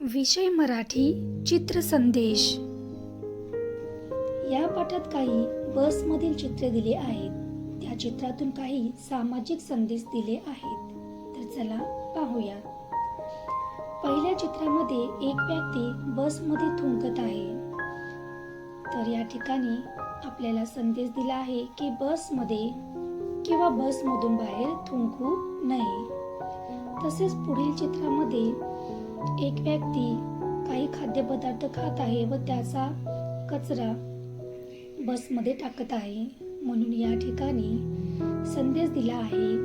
विषय मराठी चित्र संदेश. या पाठात काही बसमधील चित्रे दिली आहेत. त्या चित्रातून काही सामाजिक संदेश दिले आहेत. तर चला पाहूया. पहिल्या चित्रामध्ये एक व्यक्ती बसमध्ये थुंकत आहे. तर या ठिकाणी आपल्याला संदेश दिला आहे की बसमध्ये किंवा बसमधून बाहेर थुंकू नये. तसेच पुढील चित्रामध्ये एक व्यक्ती काही खाद्यपदार्थ खात आहे व त्याचा कचरा बसमध्ये टाकत आहे. म्हणून या ठिकाणी संदेश दिला आहे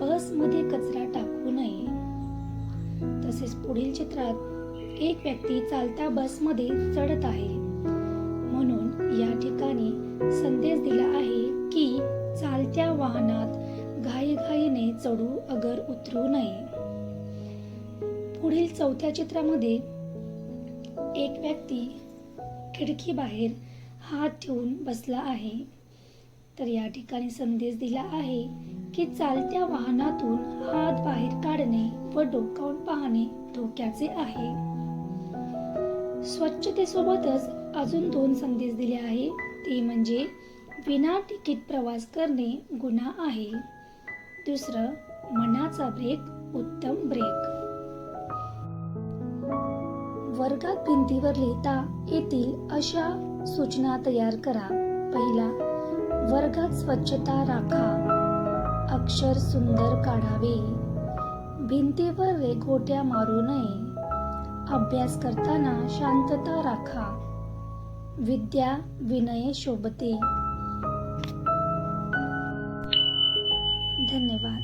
बसमध्ये कचरा टाकू नये. तसेच पुढील चित्रात एक व्यक्ती चालता बसमध्ये चढत आहे. म्हणून या ठिकाणी संदेश दिला आहे की चालत्या वाहनात घाईघाईने चढू अगर उतरू नये. पुढील चौथ्या चित्रामध्ये एक व्यक्ती खिडकी बाहेर हात ठेवून बसला आहे. तर या ठिकाणी संदेश दिला आहे की चालत्या वाहनातून हात बाहेर काढणे व डोकावून पाहणे धोक्याचे आहे. स्वच्छतेसोबतच अजून दोन संदेश दिले आहे. ते म्हणजे विना तिकीट प्रवास करणे गुन्हा आहे. दुसरं मनाचा ब्रेक उत्तम ब्रेक वर्गात भिंतीवर लिहिता येतील अशा सूचना तयार करा. पहिला वर्गात स्वच्छता राखा. अक्षर सुंदर काढावे. भिंतीवर रेखोट्या मारू नये. अभ्यास करताना शांतता राखा. विद्या विनय शोभते. धन्यवाद.